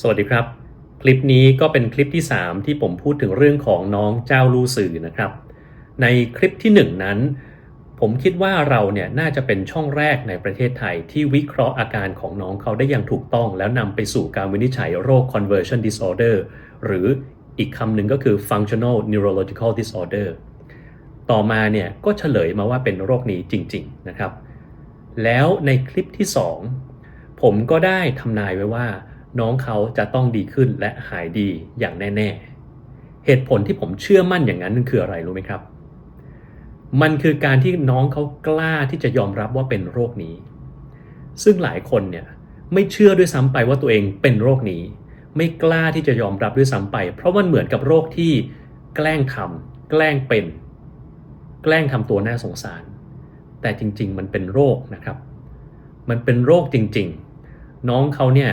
สวัสดีครับ คลิปนี้ก็เป็นคลิปที่ 3 ที่ผมพูดถึงเรื่องของน้องเจ้าลู่สื่อนะครับ ในคลิปที่ 1 นั้น ผมคิดว่าเราเนี่ยน่าจะเป็นช่องแรกในประเทศไทยที่วิเคราะห์อาการของน้องเขาได้อย่างถูกต้อง แล้วนำไปสู่การวินิจฉัยโรค conversion disorder หรืออีกคำหนึ่งก็คือ functional neurological disorder ต่อมาเนี่ยก็เฉลยมาว่าเป็นโรคนี้จริง ๆนะครับ แล้วในคลิปที่ 2 ผมก็ได้ทำนายไว้ว่า น้องเขาจะต้องดีขึ้นและหายดีอย่างแน่ ๆ เหตุผลที่ผมเชื่อมั่นอย่างนั้นคืออะไรรู้ไหมครับ มันคือการที่น้องเขากล้าที่จะยอมรับว่าเป็นโรคนี้ ซึ่งหลายคนเนี่ยไม่เชื่อด้วยซ้ำไปว่าตัวเองเป็นโรคนี้ ไม่กล้าที่จะยอมรับด้วยซ้ำไป เพราะมันเหมือนกับโรคที่แกล้งทำแกล้งเป็น แกล้งทำตัวน่าสงสาร แต่จริง ๆ มันเป็นโรคนะครับ มันเป็นโรคจริง ๆ น้องเขาเนี่ย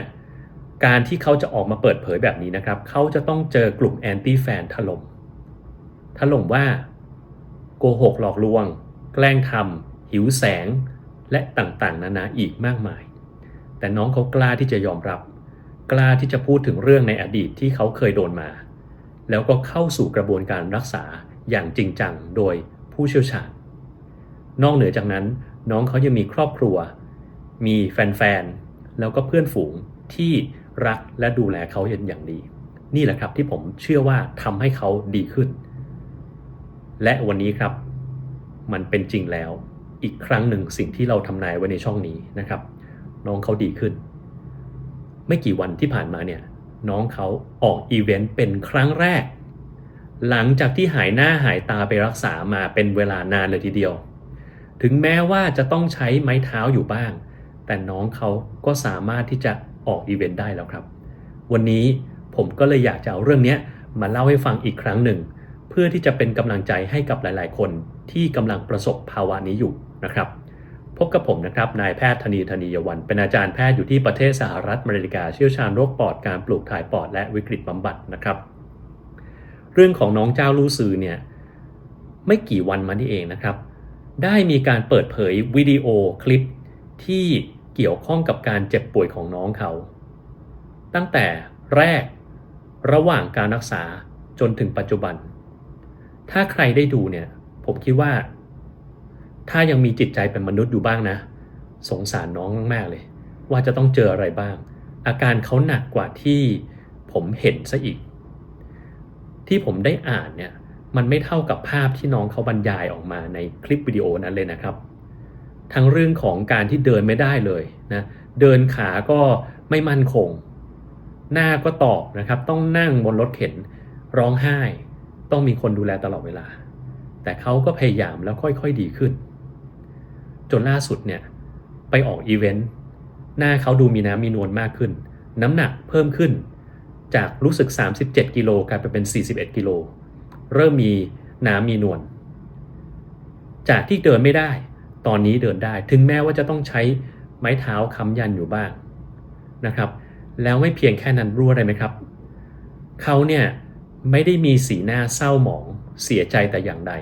การที่เขาจะออกมาเปิดเผยแบบนี้นะครับ เขาจะต้องเจอกลุ่มแอนตี้แฟนถล่มถล่มว่าโกหกหลอกลวง แกล้งทำหิวแสงและต่างๆ นานาอีกมากมาย แต่น้องเขากล้าที่จะยอมรับ กล้าที่จะพูดถึงเรื่องในอดีตที่เขาเคยโดนมา แล้วก็เข้าสู่กระบวนการรักษาอย่างจริงจังโดยผู้เชี่ยวชาญ นอกเหนือจากนั้นน้องเขายังมีครอบครัว มีแฟนๆ แล้วก็เพื่อนฝูงที่ รักและดูแลเขาอย่างดี นี่แหละครับที่ผมเชื่อว่าทำให้เขาดีขึ้น และวันนี้ครับ มันเป็นจริงแล้วอีกครั้งหนึ่งสิ่งที่เราทำนายไว้ในช่องนี้นะครับ น้องเขาดีขึ้น ไม่กี่วันที่ผ่านมาเนี่ยน้องเขาออกอีเวนต์เป็นครั้งแรก หลังจากที่หายหน้าหายตาไปรักษามาเป็นเวลานานเลยทีเดียว ถึงแม้ว่าจะต้องใช้ไม้เท้าอยู่บ้าง แต่น้องเขาก็สามารถที่จะ ออกอีเวนต์ได้แล้วครับ วันนี้ผมก็เลยอยากจะเอาเรื่องนี้มาเล่าให้ฟังอีกครั้งหนึ่ง เพื่อที่จะเป็นกำลังใจให้กับหลาย ๆ คนที่กำลังประสบภาวะนี้อยู่นะครับ พบกับผมนะครับนายแพทย์ธนีธนียวัน เป็นอาจารย์แพทย์อยู่ที่ประเทศสหรัฐอเมริกาเชี่ยวชาญโรคปอดการปลูกถ่ายปอดและวิกฤตบำบัดนะครับ เรื่องของน้องเจ้าลูซือเนี่ยไม่กี่วันมานี่เองนะครับ ได้มีการเปิดเผยวิดีโอคลิปที่ เกี่ยวข้องกับการเจ็บป่วยของน้องเขา ตั้งแต่แรกระหว่างการรักษาจนถึงปัจจุบัน ถ้าใครได้ดูเนี่ย ผมคิดว่า ถ้ายังมีจิตใจเป็นมนุษย์อยู่บ้างนะ สงสารน้องมากๆเลย ว่าจะต้องเจออะไรบ้าง อาการเขาหนักกว่าที่ผมเห็นซะอีก ที่ผมได้อ่านเนี่ย มันไม่เท่ากับภาพที่น้องเขาบรรยายออกมาในคลิปวิดีโอนั้นเลยนะครับ ทั้งเรื่องของการที่เดินไม่ได้เลยนะเดินขาก็ไม่มั่นคง หน้าก็ตอบนะครับ ต้องนั่งบนรถเข็นร้องไห้ ต้องมีคนดูแลตลอดเวลา แต่เขาก็พยายามแล้วค่อยๆดีขึ้น จนล่าสุดเนี่ยไปออกอีเวนต์หน้าเขาดูมีน้ำมีนวลมากขึ้น น้ำหนักเพิ่มขึ้น จากรู้สึก 37 กิโลกลายไปเป็น 41 กิโล เริ่มมีน้ำมีนวลจากที่เดินไม่ได้ ตอนนี้เดินได้ ถึงแม้ว่าจะต้องใช้ไม้เท้าค้ำยันอยู่บ้างนะครับ แล้วไม่เพียงแค่นั้นรู้อะไรไหมครับ เขาเนี่ยไม่ได้มีสีหน้าเศร้าหมองเสียใจแต่อย่างใด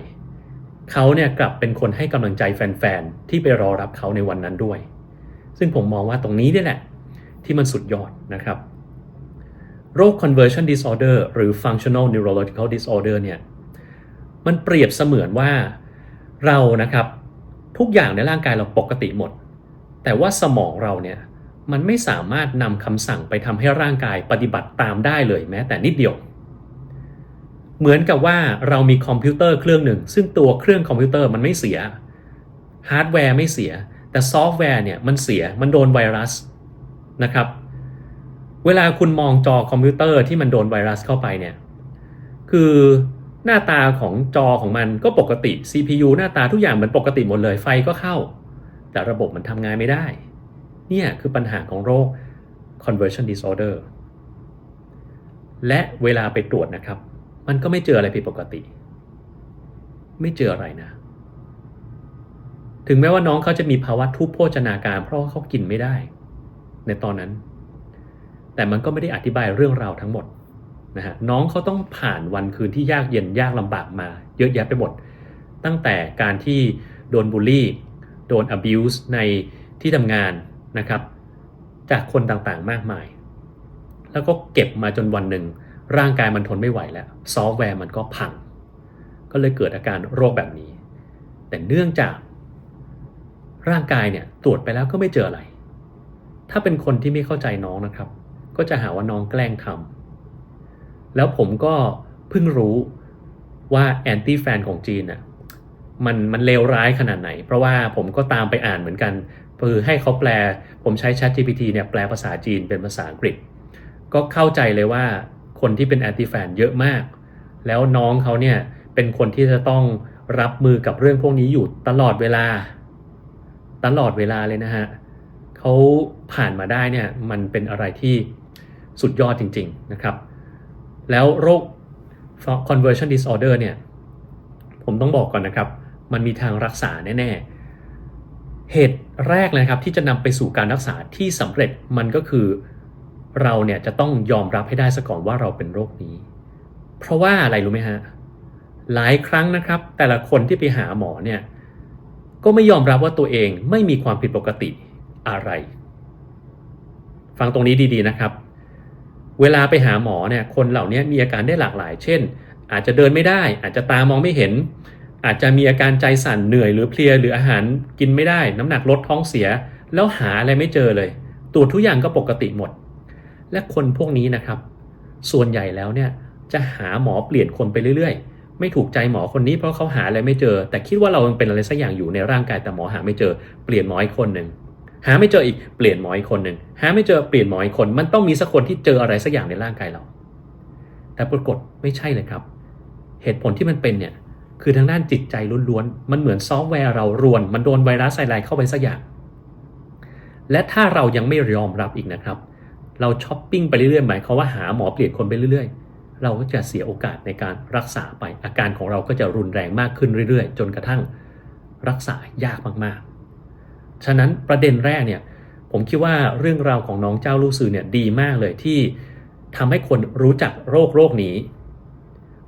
เขาเนี่ยกลับเป็นคนให้กำลังใจแฟนๆ ที่ไปรอรับเขาในวันนั้นด้วย ซึ่งผมมองว่าตรงนี้นี่แหละ ที่มันสุดยอดนะครับ โรค conversion disorder หรือ functional neurological disorder เนี่ย มันเปรียบเสมือนว่าเรานะครับ ทุกอย่างในร่างกายเราปกติหมด แต่ว่าสมองเราเนี่ยมันไม่สามารถนำคำสั่งไปทำให้ร่างกายปฏิบัติตามได้เลยแม้แต่นิดเดียว เหมือนกับว่าเรามีคอมพิวเตอร์เครื่องหนึ่ง ซึ่งตัวเครื่องคอมพิวเตอร์มันไม่เสียฮาร์ดแวร์ไม่เสีย แต่ซอฟต์แวร์เนี่ยมันเสียมันโดนไวรัสนะครับ เวลาคุณมองจอคอมพิวเตอร์ที่มันโดนไวรัสเข้าไปเนี่ยคือ น้าตาของจอของมันก็ปกติ CPU หน้าตาทุกอย่างเหมือนปกติหมดเลยไฟก็เข้า แต่ระบบมันทำงานไม่ได้ เนี่ยคือปัญหาของโรค conversion disorder และเวลาไปตรวจนะครับ มันก็ไม่เจออะไรผิดปกติ ไม่เจออะไรนะ ถึงแม้ว่าน้องเขาจะมีภาวะทุพโภชนาการ เพราะาเขากินไม่ได้ ในตอนนั้น แต่มันก็ไม่ได้อธิบายเรื่องราวทั้งหมด นะฮะน้องเขาต้องผ่านวันคืนที่ยากเย็นยากลำบากมา เยอะแยะไปหมด ตั้งแต่การที่โดนบูลลี่ โดน abuse ในที่ทำงานนะครับ จากคนต่างๆมากมาย แล้วก็เก็บมาจนวันหนึ่ง ร่างกายมันทนไม่ไหวแล้ว ซอฟต์แวร์มันก็พัง ก็เลยเกิดอาการโรคแบบนี้ แต่เนื่องจาก ร่างกายเนี่ยตรวจไปแล้วก็ไม่เจออะไร ถ้าเป็นคนที่ไม่เข้าใจน้องนะครับ ก็จะหาว่าน้องแกล้งทำ แล้วผมก็เพิ่งรู้ว่าแอนตี้แฟนของจีนน่ะมันมันเลวร้ายขนาดไหน เพราะว่าผมก็ตามไปอ่านเหมือนกันคือให้เขาแปลผมใช้ Chat GPT เนี่ยแปลภาษาจีนเป็นภาษาอังกฤษ ก็เข้าใจเลยว่าคนที่เป็นแอนตี้แฟนเยอะมาก แล้วน้องเขาเนี่ยเป็นคนที่จะต้องรับมือกับเรื่องพวกนี้อยู่ตลอดเวลา ตลอดเวลาเลยนะฮะเขาผ่านมาได้เนี่ยมันเป็นอะไรที่สุดยอดจริง ๆนะครับ แล้วโรค conversion disorder เนี่ย ผมต้องบอกก่อนนะครับ มันมีทางรักษาแน่ๆ เหตุแรกเลยครับที่จะนำไปสู่การรักษาที่สำเร็จมันก็คือเราเนี่ยจะต้องยอมรับให้ได้ซะก่อนว่าเราเป็นโรคนี้ เพราะว่าอะไรรู้ไหมฮะ หลายครั้งนะครับ แต่ละคนที่ไปหาหมอเนี่ย ก็ไม่ยอมรับว่าตัวเองไม่มีความผิดปกติอะไร ฟังตรงนี้ดีๆนะครับ เวลาไปหาหมอเนี่ยคนเหล่านี้มีอาการได้หลากหลาย เช่น อาจจะเดินไม่ได้ อาจจะตามองไม่เห็น อาจจะมีอาการใจสั่นเหนื่อยหรือเพลียหรืออาหารกินไม่ได้ น้ำหนักลดท้องเสีย แล้วหาอะไรไม่เจอเลย ตรวจทุกอย่างก็ปกติหมด และคนพวกนี้นะครับ ส่วนใหญ่แล้วเนี่ยจะหาหมอเปลี่ยนคนไปเรื่อยๆ ไม่ถูกใจหมอคนนี้เพราะเขาหาอะไรไม่เจอ แต่คิดว่าเรายังเป็นอะไรสักอย่างอยู่ในร่างกายแต่หมอหาไม่เจอ เปลี่ยนหมออีกคนหนึ่ง หาไม่เจออีกเปลี่ยนหมออีกคนหนึ่งหาไม่เจอเปลี่ยนหมออีกคน มันต้องมีสักคนที่เจออะไรสักอย่างในร่างกายเรา แต่ปรากฏไม่ใช่เลยครับ เหตุผลที่มันเป็นเนี่ยคือทางด้านจิตใจล้วนๆ มันเหมือนซอฟต์แวร์เรารวน มันโดนไวรัสอะไรเข้าไปสักอย่าง และถ้าเรายังไม่ยอมรับอีกนะครับ เราช้อปปิ้งไปเรื่อยๆ หมายความว่าหาหมอเปลี่ยนคนไปเรื่อยๆ เราก็จะเสียโอกาสในการรักษาไป อาการของเราก็จะรุนแรงมากขึ้นเรื่อยๆ จนกระทั่งรักษายากมากๆ ฉะนั้นประเด็นแรกเนี่ยผมคิดว่าเรื่องราวของน้องเจ้าลูกซือเนี่ยดีมากเลยที่ทำให้คนรู้จักโรคโรคนี้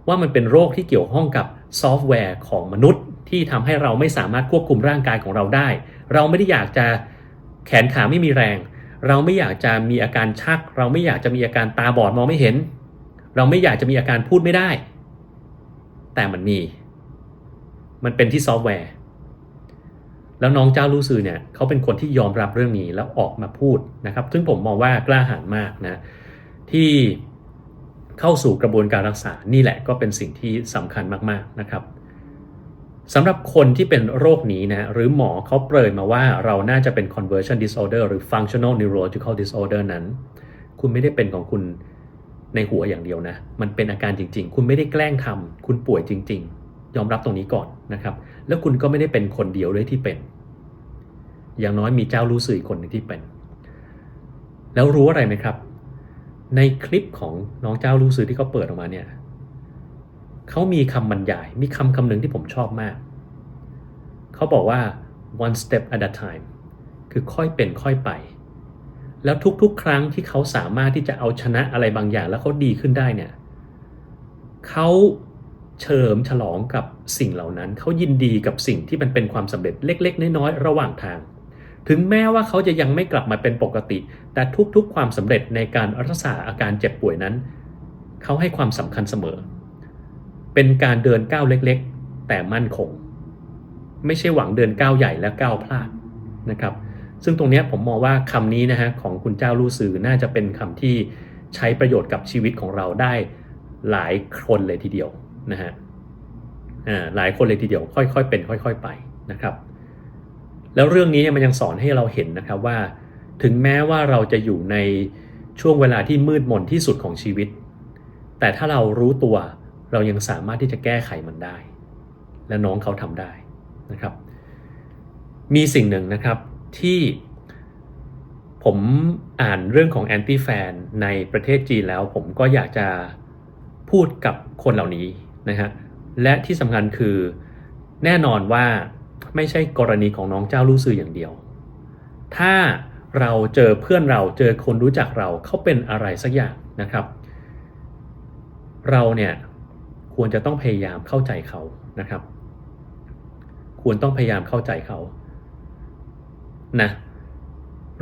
ว่ามันเป็นโรคที่เกี่ยวข้องกับซอฟต์แวร์ของมนุษย์ ที่ทำให้เราไม่สามารถควบคุมร่างกายของเราได้ เราไม่ได้อยากจะแขนขาไม่มีแรง เราไม่อยากจะมีอาการชัก เราไม่อยากจะมีอาการตาบอดมองไม่เห็น เราไม่อยากจะมีอาการพูดไม่ได้ แต่มันมี มันเป็นที่ซอฟต์แวร์ แล้วน้องเจ้าลู่ซือเนี่ยเขาเป็นคนที่ยอมรับเรื่องนี้แล้วออกมาพูดนะครับ ซึ่งผมมองว่ากล้าหาญมากนะที่เข้าสู่กระบวนการรักษานี่แหละก็เป็นสิ่งที่สำคัญมากๆนะครับสำหรับคนที่เป็นโรคนี้นะหรือหมอเขาเปรยมาว่าเราน่าจะเป็น conversion disorder หรือ functional neurological disorder นั้น คุณไม่ได้เป็นของคุณในหัวอย่างเดียวนะ มันเป็นอาการจริง ๆ คุณไม่ได้แกล้งทำคุณป่วยจริง ๆ ยอมรับตรงนี้ก่อน นะครับ แล้วคุณก็ไม่ได้เป็นคนเดียวด้วยที่เป็น อย่างน้อยมีเจ้ารู้สื่อคนหนึ่งที่เป็น แล้วรู้อะไรไหมครับ ในคลิปของน้องเจ้ารู้สื่อที่เขาเปิดออกมาเนี่ยเขามีคำบรรยาย มีคำคำหนึ่งที่ผมชอบมาก เขาบอกว่า one step at a time คือค่อยเป็นค่อยไป แล้วทุกๆ ครั้งที่เขาสามารถที่จะเอาชนะอะไรบางอย่าง แล้วเขาดีขึ้นได้เนี่ยเขา เฉิมฉลองกับสิ่งเหล่านั้น เขายินดีกับสิ่งที่มันเป็นความสำเร็จเล็ก ๆ น้อยๆระหว่างทาง ถึงแม้ว่าเขาจะยังไม่กลับมาเป็นปกติ แต่ทุกๆ ความสำเร็จในการรักษาอาการเจ็บป่วยนั้น เขาให้ความสำคัญเสมอ เป็นการเดินก้าวเล็กๆ แต่มั่นคง ไม่ใช่หวังเดินก้าวใหญ่และก้าวพลาดนะครับ ซึ่งตรงนี้ผมมองว่าคำนี้นะฮะของคุณเจ้าลู่ซือน่าจะเป็นคำที่ใช้ประโยชน์กับชีวิตของเราได้หลายคนเลยทีเดียว นะฮะหลายคนเลยทีเดียวค่อยๆ เป็นค่อย ๆ ไปนะครับ แล้วเรื่องนี้มันยังสอนให้เราเห็นนะครับว่า ถึงแม้ว่าเราจะอยู่ในช่วงเวลาที่มืดมนที่สุดของชีวิต แต่ถ้าเรารู้ตัวเรายังสามารถที่จะแก้ไขมันได้ และน้องเขาทำได้นะครับ มีสิ่งหนึ่งนะครับที่ผมอ่านเรื่องของแอนตี้แฟนในประเทศจีนแล้ว ผมก็อยากจะพูดกับคนเหล่านี้ นะฮะและที่สำคัญคือแน่นอนว่าไม่ใช่กรณีของน้องเจ้าลู่ซืออย่างเดียว ถ้าเราเจอเพื่อนเราเจอคนรู้จักเราเขาเป็นอะไรสักอย่างนะครับ เราเนี่ยควรจะต้องพยายามเข้าใจเขานะครับ ควรต้องพยายามเข้าใจเขานะ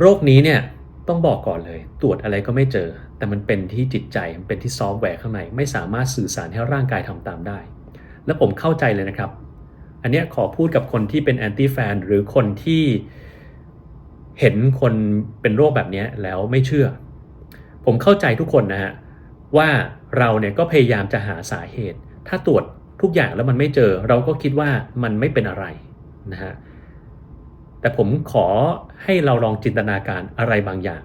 โรคนี้เนี่ยต้องบอกก่อนเลย ตรวจอะไรก็ไม่เจอ แต่มันเป็นที่จิตใจมันเป็นที่ซอฟต์แวร์ข้างในไม่สามารถสื่อสารให้ร่างกายทำตามได้ และผมเข้าใจเลยนะครับ อันนี้ขอพูดกับคนที่เป็นแอนตี้แฟนหรือคนที่เห็นคนเป็นโรคแบบนี้แล้วไม่เชื่อ ผมเข้าใจทุกคนนะฮะว่าเราเนี่ยก็พยายามจะหาสาเหตุ ถ้าตรวจทุกอย่างแล้วมันไม่เจอ เราก็คิดว่ามันไม่เป็นอะไรนะฮะแต่ผมขอให้เราลองจินตนาการอะไรบางอย่าง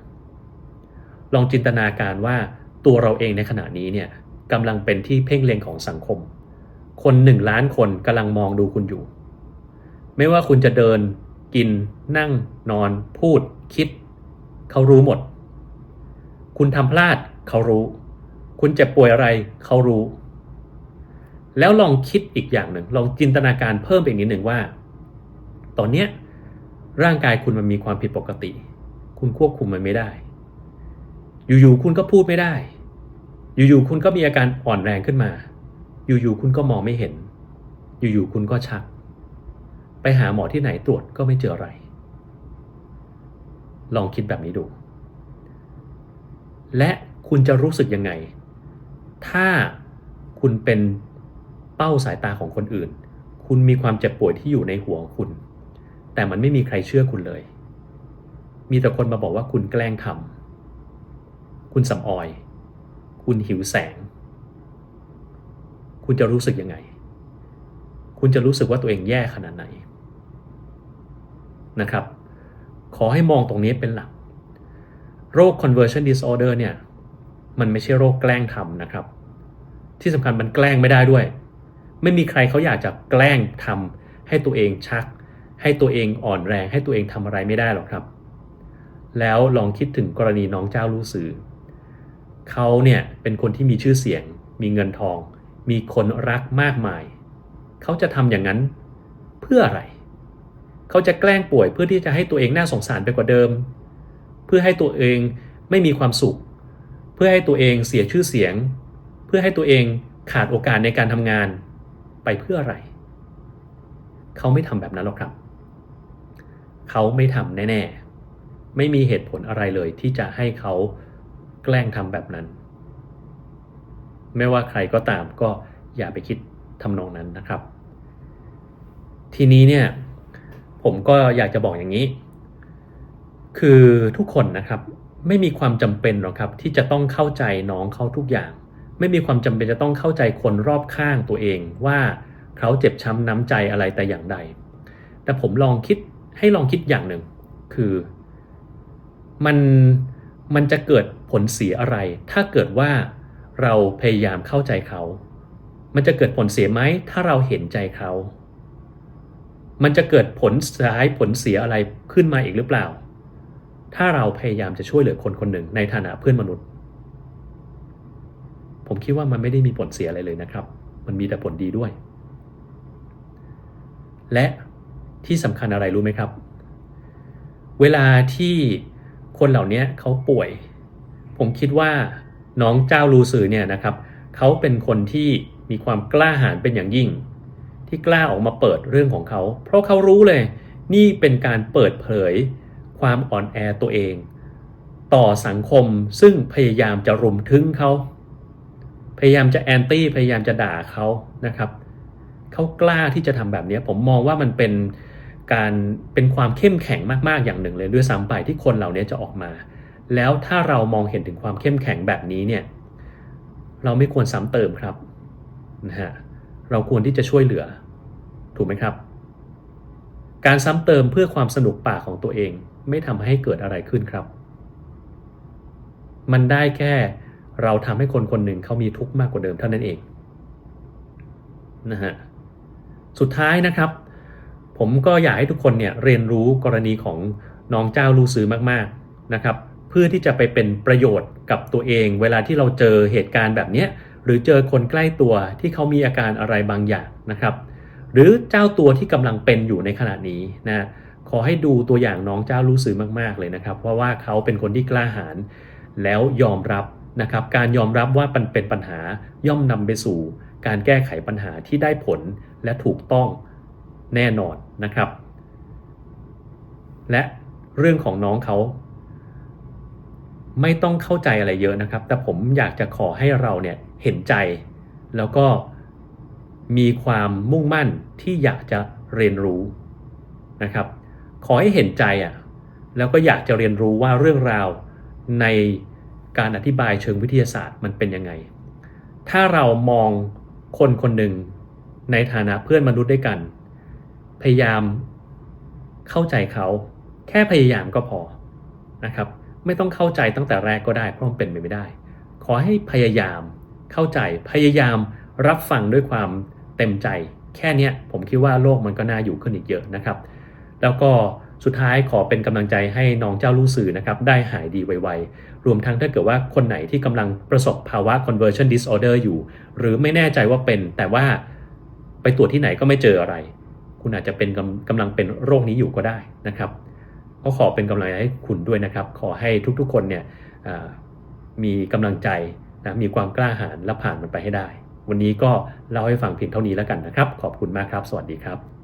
ลองจินตนาการว่าตัวเราเองในขณะนี้เนี่ยกำลังเป็นที่เพ่งเล็งของสังคม คนหนึ่งล้านคนกำลังมองดูคุณอยู่ ไม่ว่าคุณจะเดิน กิน นั่ง นอน พูด คิด เขารู้หมด คุณทำพลาดเขารู้ คุณเจ็บป่วยอะไรเขารู้ แล้วลองคิดอีกอย่างหนึ่ง ลองจินตนาการเพิ่มไปอีกนิดหนึ่งว่า ตอนเนี้ยร่างกายคุณมันมีความผิดปกติ คุณควบคุมมันไม่ได้ อยู่ๆคุณก็พูดไม่ได้ อยู่ๆคุณก็มีอาการอ่อนแรงขึ้นมา อยู่ๆคุณก็มองไม่เห็น อยู่ๆคุณก็ชัก ไปหาหมอที่ไหนตรวจก็ไม่เจออะไร ลองคิดแบบนี้ดู และคุณจะรู้สึกยังไง ถ้าคุณเป็นเป้าสายตาของคนอื่น คุณมีความเจ็บป่วยที่อยู่ในหัวของคุณ แต่มันไม่มีใครเชื่อคุณเลย มีแต่คนมาบอกว่าคุณแกล้งทำ คุณสำออย คุณหิวแสง คุณจะรู้สึกยังไง คุณจะรู้สึกว่าตัวเองแย่ขนาดไหนนะครับ ขอให้มองตรงนี้เป็นหลัก โรค conversion disorder เนี่ย มันไม่ใช่โรคแกล้งทำนะครับ ที่สำคัญมันแกล้งไม่ได้ด้วย ไม่มีใครเขาอยากจะแกล้งทำให้ตัวเองชัก ให้ตัวเองอ่อนแรง ให้ตัวเองทำอะไรไม่ได้หรอกครับ แล้วลองคิดถึงกรณีน้องเจ้ารู้สื่อ เขาเนี่ยเป็นคนที่มีชื่อเสียง มีเงินทอง มีคนรักมากมาย เขาจะทำอย่างนั้นเพื่ออะไร เขาจะแกล้งป่วยเพื่อที่จะให้ตัวเองน่าสงสารไปกว่าเดิม เพื่อให้ตัวเองไม่มีความสุข เพื่อให้ตัวเองเสียชื่อเสียง เพื่อให้ตัวเองขาดโอกาสในการทำงานไปเพื่ออะไร เขาไม่ทำแบบนั้นหรอกครับ เขาไม่ทำแน่ ๆ ไม่มีเหตุผลอะไรเลยที่จะให้เขา แกล้งทำแบบนั้น ไม่ว่าใครก็ตามก็อย่าไปคิดทำนองนั้นนะครับ ทีนี้เนี่ยผมก็อยากจะบอกอย่างนี้ คือทุกคนนะครับ ไม่มีความจำเป็นหรอกครับ ที่จะต้องเข้าใจน้องเขาทุกอย่าง ไม่มีความจำเป็นจะต้องเข้าใจคนรอบข้างตัวเองว่าเขาเจ็บช้ำน้ำใจอะไรแต่อย่างใด แต่ผมลองคิดให้ลองคิดอย่างหนึ่ง คือ มันมันจะเกิด ลเสียอะไร ถ้าเกิดว่าเราพยายามเข้าใจเขา มันจะเกิดผลเสียไหมถ้าเราเห็นใจเขา มันจะเกิดผลร้ายผลเสียอะไรขึ้นมาอีกหรือเปล่า ถ้าเราพยายามจะช่วยเหลือคนคนหนึ่งในฐานะเพื่อนมนุษย์ ผมคิดว่ามันไม่ได้มีผลเสียอะไรเลยนะครับ มันมีแต่ผลดีด้วย และที่สำคัญอะไรรู้ไหมครับ เวลาที่คนเหล่านี้เขาป่วย ผมคิดว่าน้องเจ้าลูซือเนี่ยนะครับเขาเป็นคนที่มีความกล้าหาญเป็นอย่างยิ่ง ที่กล้าออกมาเปิดเรื่องของเขา เพราะเขารู้เลย นี่เป็นการเปิดเผย ความอ่อนแอตัวเอง ต่อสังคมซึ่งพยายามจะรุมทึ้งเขาพยายามจะแอนตี้พยายามจะด่าเขานะครับเขากล้าที่จะทำแบบนี้ผมมองว่ามันเป็นการเป็นความเข้มแข็งมากๆอย่างหนึ่งเลยด้วยซ้ำไปที่คนเหล่านี้จะออกมา แล้วถ้าเรามองเห็นถึงความเข้มแข็งแบบนี้เนี่ยเราไม่ควรซ้ำเติมครับนะฮะเราควรที่จะช่วยเหลือ ถูกไหมครับ การซ้ำเติมเพื่อความสนุกปากของตัวเอง ไม่ทำให้เกิดอะไรขึ้นครับ มันได้แค่เราทำให้คนคนหนึ่งเขามีทุกข์มากกว่าเดิมเท่านั้นเองนะฮะสุดท้ายนะครับ ผมก็อยากให้ทุกคนเนี่ยเรียนรู้กรณีของน้องเจ้าลูซือมากๆนะครับ พื่อที่จะไปเป็นประโยชน์กับตัวเอง เวลาที่เราเจอเหตุการณ์แบบนี้หรือเจอคนใกล้ตัวที่เขามีอาการอะไรบางอย่างนะครับ หรือเจ้าตัวที่กำลังเป็นอยู่ในขณะนี้นะขอให้ดูตัวอย่างน้องเจ้าลูซือมาก ๆ เลยนะครับ เพราะว่าเขาเป็นคนที่กล้าหาญแล้วยอมรับนะครับ การยอมรับว่ามันเป็นปัญหาย่อมนำไปสู่ การแก้ไขปัญหาที่ได้ผลและถูกต้องแน่นอนนะครับ และเรื่องของน้องเขา ไม่ต้องเข้าใจอะไรเยอะนะครับ แต่ผมอยากจะขอให้เราเนี่ยเห็นใจ แล้วก็มีความมุ่งมั่นที่อยากจะเรียนรู้นะครับ ขอให้เห็นใจอะแล้วก็อยากจะเรียนรู้ว่าเรื่องราวในการอธิบายเชิงวิทยาศาสตร์มันเป็นยังไง ถ้าเรามองคนคนหนึ่งในฐานะเพื่อนมนุษย์ด้วยกัน พยายามเข้าใจเขา แค่พยายามก็พอนะครับ ไม่ต้องเข้าใจตั้งแต่แรกก็ได้เพราะมันเป็นไปไม่ได้ ขอให้พยายามเข้าใจพยายามรับฟังด้วยความเต็มใจ แค่นี้ผมคิดว่าโลกมันก็น่าอยู่ขึ้นอีกเยอะนะครับ แล้วก็สุดท้ายขอเป็นกำลังใจให้น้องเจ้าลู่สื่อนะครับได้หายดีไวๆ รวมทั้งถ้าเกิดว่าคนไหนที่กำลังประสบภาวะ conversion disorder อยู่ หรือไม่แน่ใจว่าเป็น แต่ว่าไปตรวจที่ไหนก็ไม่เจออะไร คุณอาจจะเป็นกำกำลังเป็นโรคนี้อยู่ก็ได้นะครับ ก็ขอเป็นกำลังใจให้คุณด้วยนะครับ ขอให้ทุกๆคนเนี่ยมีกำลังใจนะมีความกล้าหาญและผ่านมันไปให้ได้ วันนี้ก็เล่าให้ฟังเพียงเท่านี้แล้วกันนะครับ ขอบคุณมากครับ สวัสดีครับ